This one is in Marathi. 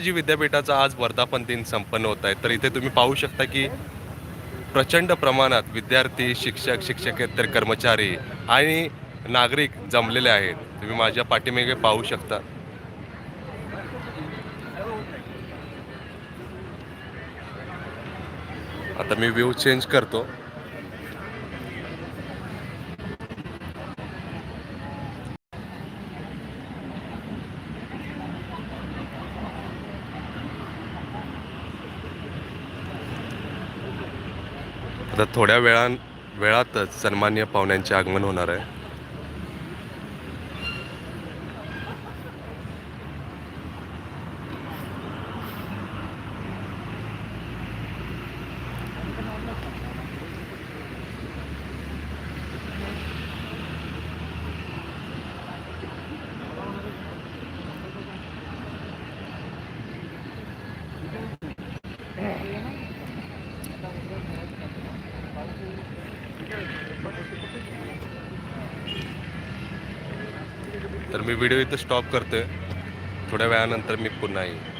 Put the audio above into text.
जी विद्यापीठाचा आज वर्धापन दिन संपन्न होत आहे तर इथे तुम्ही पाहू शकता की प्रचंड प्रमाणात विद्यार्थी शिक्षक शिक्षकेतर कर्मचारी आणि नागरिक जमलेले आहेत. तुम्ही माझ्या पाठीमागे पाहू शकता. आता मी व्ह्यू चेंज करतो. आता थोड्या वेळा वेळातच सन्मान्य पाहुण्यांचे आगमन होणार आहे. तर मी व्हिडिओ इथं स्टॉप करतोय. थोड्या वेळानंतर मी पुन्हा येईल